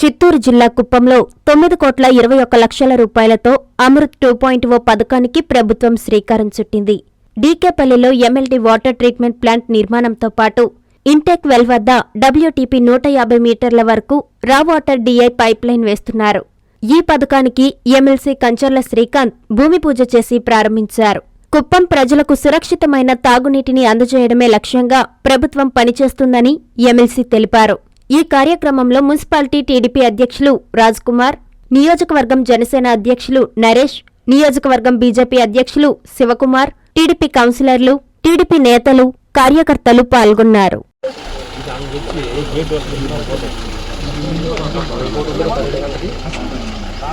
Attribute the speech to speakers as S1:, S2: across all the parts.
S1: చిత్తూరు జిల్లా కుప్పంలో తొమ్మిది కోట్ల ఇరవై ఒక్క లక్షల రూపాయలతో అమృత్ టూ పాయింట్ ఓ పథకానికి ప్రభుత్వం శ్రీకారం చుట్టింది. డీకేపల్లిలో ఎమ్మెల్డీ వాటర్ ట్రీట్మెంట్ ప్లాంట్ నిర్మాణంతో పాటు ఇంటెక్ వెల్ వద్ద డబ్ల్యూటీపీ నూట యాభై మీటర్ల వరకు రా వాటర్ డీఐ పైప్లైన్ వేస్తున్నారు. ఈ పథకానికి ఎమ్మెల్సీ కంచర్ల శ్రీకాంత్ భూమి పూజ చేసి ప్రారంభించారు. కుప్పం ప్రజలకు సురక్షితమైన తాగునీటిని అందజేయడమే లక్ష్యంగా ప్రభుత్వం పనిచేస్తుందని ఎమ్మెల్సీ తెలిపారు. ఈ కార్యక్రమంలో మున్సిపాలిటీ టీడీపీ అధ్యక్షులు రాజ్ కుమార్ నియోజకవర్గం జనసేన అధ్యక్షులు నరేష్ నియోజకవర్గం బీజేపీ అధ్యక్షులు శివకుమార్ టీడీపీ కౌన్సిలర్లు టీడీపీ నేతలు కార్యకర్తలు పాల్గొన్నారు.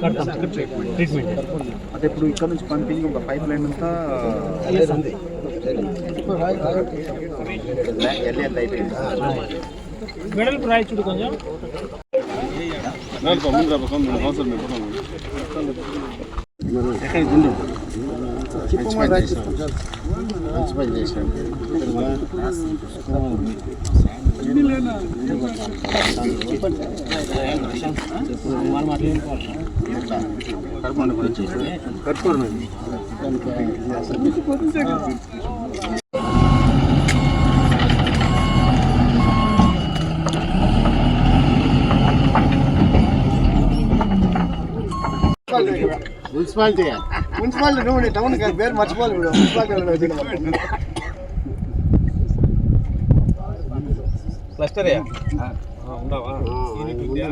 S2: బాగున్నారా?
S3: అంటే ఇప్పుడు ఇక్కడ నుంచి పంపింగ్ ఒక పైప్ లైన్ అంతా ఉంది ఎల్లి ఎంత అయిపోయింది మంచి పని చేశాను మున్సిపాలిటీ. మున్సిపాలిటీ నువ్వు టౌన్ పేరు మర్చిపోవాలి మున్సిపాలిటీ
S4: క్లస్టర్ ఉండవా యూనిట్ ఉందా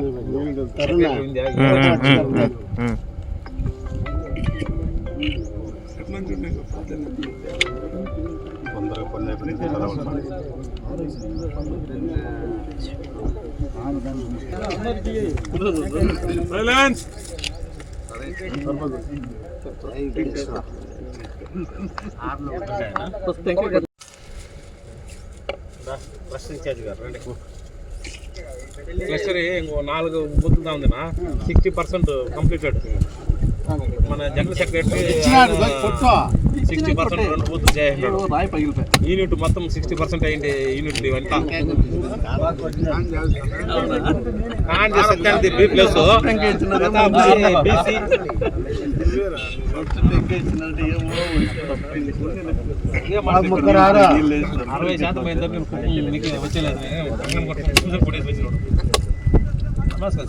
S4: సెక్రటరీ క్లస్టర్ ఇన్ఛార్జ్ గారు రండి. క్లస్టర్ ఇంకో నాలుగు బూతులు ఉందినా. సిక్స్టీ పర్సెంట్ కంప్లీటెడ్ మన జనరల్ సెక్రటరీ సిక్స్టీ పర్సెంట్ రెండు బూతులు చేయండి. యూనిట్ మొత్తం సిక్స్టీ పర్సెంట్ అయింది యూనిట్ ఇవంతా నాన్ సత్యానికి బి ప్లస్ బీసీ అరవై శాతం మీరు కుటుంబం మీకు వచ్చేలేదు. అన్నం కొట్టుకొని చూసి కొట్టేసి వచ్చినాడు. నమస్కారం.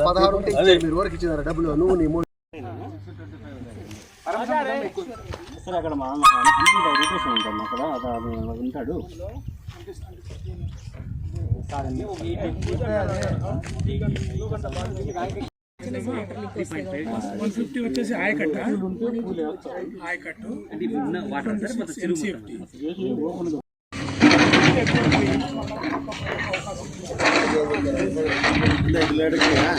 S3: పదహారు మీరు వరకు ఇచ్చినారు డబ్బులు నువ్వు నీ మూడు
S2: అక్కడ మా ఉంటాడు అక్కడ ఉంటాడు
S5: వన్ ఫిఫ్టీ వచ్చేసి ఆయకట్ట ఆయకట్టు இந்த இதில் எடுக்கிறேன்